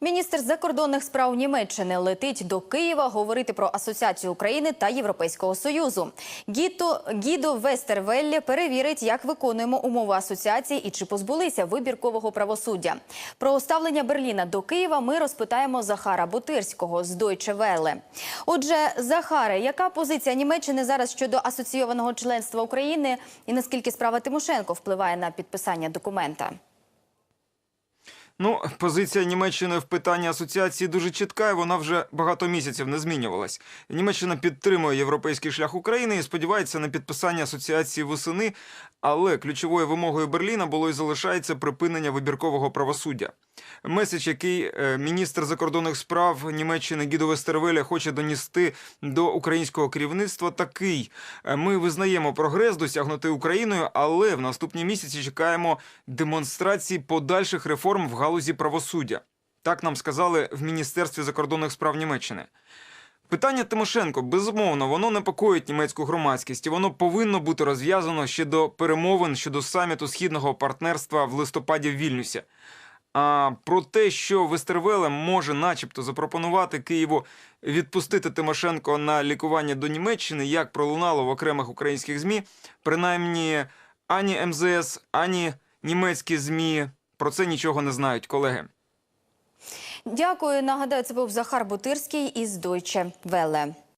Міністр закордонних справ Німеччини летить до Києва говорити про асоціацію України та Європейського союзу. Гіто Гідо Вестервелле перевірить, як виконуємо умови асоціації і чи позбулися вибіркового правосуддя. Про ставлення Берліна до Києва ми розпитаємо Захара Бутирського з Deutsche Welle. Отже, Захаре, яка позиція Німеччини зараз щодо асоційованого членства України і наскільки справа Тимошенко впливає на підписання документа? Ну, позиція Німеччини в питанні асоціації дуже чітка, і вона вже багато місяців не змінювалась. Німеччина підтримує європейський шлях України і сподівається на підписання асоціації восени. Але ключовою вимогою Берліна було і залишається припинення вибіркового правосуддя. Меседж, який е, міністр закордонних справ Німеччини Гідо Вестервеля хоче донести до українського керівництва, такий: Е, ми визнаємо прогрес, досягнутий Україною, але в наступні місяці чекаємо демонстрації подальших реформ в галузі правосуддя. Так нам сказали в Міністерстві закордонних справ Німеччини. Питання Тимошенко, безумовно, воно непокоїть німецьку громадськість, і воно повинно бути розв'язано ще до перемовин щодо саміту східного партнерства в листопаді в Вільнюсі. А про те, що Вестервеле може, начебто, запропонувати Києву відпустити Тимошенко на лікування до Німеччини, як пролунало в окремих українських змі, принаймні ані МЗС, ані німецькі змі про це нічого не знають, колеги. Дякую. Нагадаю, це був Захар Бутирський із Deutsche Welle.